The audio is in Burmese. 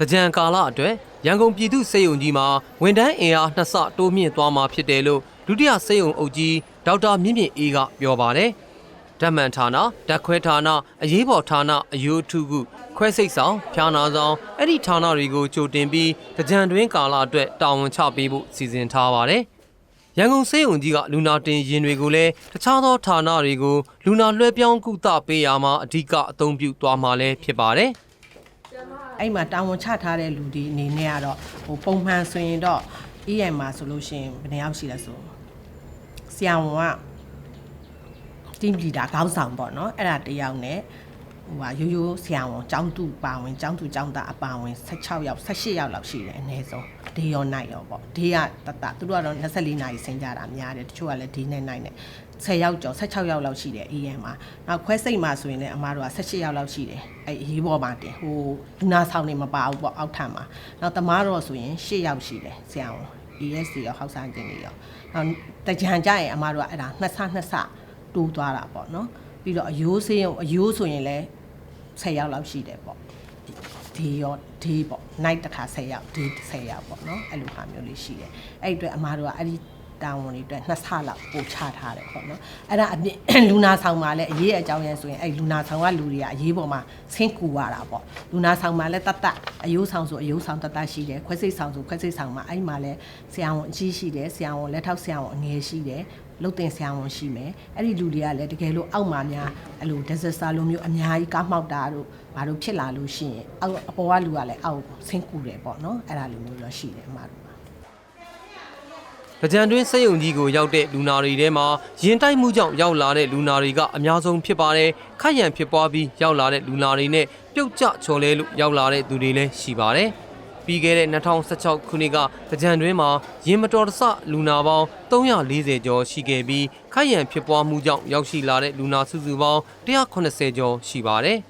တကြံကာလအတွက်ရန်ကုန်ပြည်သူ့စေယုံကြီးမှာဝန်ထမ်းအင်အားနှစ်ဆတိုးမြင့်သွားမှာဖြစ်တယ်လို့ဒုတိယစေယုံအုပ်ကြီးဒေါက်တာမြင့်မြင့်အေးကပြောပါတယ်ဓမ္မန်ဌာနဓာတ်ခွဲဌာနအရေးပေါ်ဌာနအယိုးထုခုခွဲစိတ်ဆောင်ဖျားနာဆောင်အဲ့ဒီဌာနတွေကိုကြိုတင်ပြီးကြံတွင်းကာလအတွက်တာဝန်ချပေးဖို့စီစဉ်ထားပါတယ်ရန်ကုန်စေယုံကြီးကလူနာတင်ရင်တွေကိုလည်းတခြားသောဌာနတွေကိုလူနာလွှဲပြောင်းကုသပေးရမှာအဓိကအသုံးပြုသွားမှာလည်းဖြစ်ပါတယ် အဲ့မှာတာဝန်ချထားတဲ့လူဒီအနေနဲ့ကတော့ဟိုပုံမှန်ဆိုရင်တော့ EM မှာဆိုလို့ရှိရင်ဘယ်နှယောက်ရှိလဲဆိုဆရာဝန်က team leader ခေါင်းဆောင်ပေါ့နော်အဲ့ဒါတစ်ယောက်နဲ့ ဟိုဟာရိုးရိုးဆရာဝန်ကျောင်းသူပါဝင်ကျောင်းသူကျောင်းသားအပါဝင်16ယောက်18ယောက်လောက်ရှိတယ်အနည်းဆုံးဒေးရောနိုင်ရောပေါ့ဒေးကတတသူတို့ကတော့24နာရီဆင်းကြတာများတယ်တချို့ကလည်းဒေးနဲ့နိုင်နဲ့10ယောက်ကျော်16ယောက်လောက်ရှိတယ် EM မှာနောက်ခွဲစိတ်မှာဆိုရင်လည်းအမားတို့က18ယောက်လောက်ရှိတယ်အဲ့အရေးပေါ်မှာတင်ဟိုလူနာဆောင်နေမပါဘူးပေါ့အောက်ထပ်မှာနောက်တမားတော့ဆိုရင်10ယောက်ရှိတယ်ဆရာဝန် ESC ရောဟောက်စားခြင်းတွေရောနောက်တကြံကြရင်အမားတို့ကအဲ့ဒါနှစ်ဆနှစ်ဆတိုးသွားတာပေါ့နော်ပြီးတော့အယိုးဆေးရုံအယိုးဆိုရင်လည်း 10ယောက်လောက်ရှိတယ်ပေါ့ဒီရောဒီပေါ့ night တစ်ခါ10ယောက်ဒီ10ယောက်ပေါ့နော်အဲ့လိုဟာမျိုးလေးရှိတယ်အဲ့ဒီအတွက်အမားတို့ကအဲ့ဒီ တာဝန်တွေအတွက်နှစ်ဆလောက်ပို့ချထားတယ်ပေါ့နော်အဲ့ဒါအပြင်လူနာဆောင်မှာလည်းအရေးအကြောင်းရယ်ဆိုရင်အဲ့လူနာဆောင်ကလူတွေကအရေးပေါ်မှာဆင်းကူရတာပေါ့လူနာဆောင်မှာလည်းတတ်တတ်အယိုးဆောင်ဆိုအယိုးဆောင်တတ်တတ်ရှိတယ်ခွဲစိတ်ဆောင်ဆိုခွဲစိတ်ဆောင်မှာအဲ့ဒီမှာလည်းဆရာဝန်အကြီးရှိတယ်ဆရာဝန်လက်ထောက်ဆရာဝန်အငယ်ရှိတယ်လုတ်တင်ဆရာဝန်ရှိမယ်အဲ့ဒီလူတွေကလည်းတကယ်လို့အောက်မှာများအဲ့လို disaster လိုမျိုးအများကြီးကားမှောက်တာတို့ဘာလို့ဖြစ်လာလို့ရှိရင်အောက်အပေါ်ကလူကလည်းအောက်ဆင်းကူတယ်ပေါ့နော်အဲ့ဒါလိုမျိုးတော့ရှိတယ်အမှားတို့။ ကြံတွင်းစက်ယုံကြီးကိုရောက်တဲ့လူနာတွေထဲမှာရင်တိုက်မှုကြောင့်ရောက်လာတဲ့လူနာတွေကအများဆုံးဖြစ်ပါတယ်။ခက်ရန်ဖြစ်ပွားပြီးရောက်လာတဲ့လူနာတွေနဲ့ပြုတ်ကျချော်လဲလို့ရောက်လာတဲ့သူတွေလည်းရှိပါတယ်။ပြီးခဲ့တဲ့2016ခုနှစ်ကကြံတွင်းမှာရင်မတော်တဆလူနာပေါင်း340ကျော်ရှိခဲ့ပြီးခက်ရန်ဖြစ်ပွားမှုကြောင့်ရောက်ရှိလာတဲ့လူနာစုစုပေါင်း180ကျော်ရှိပါတယ်။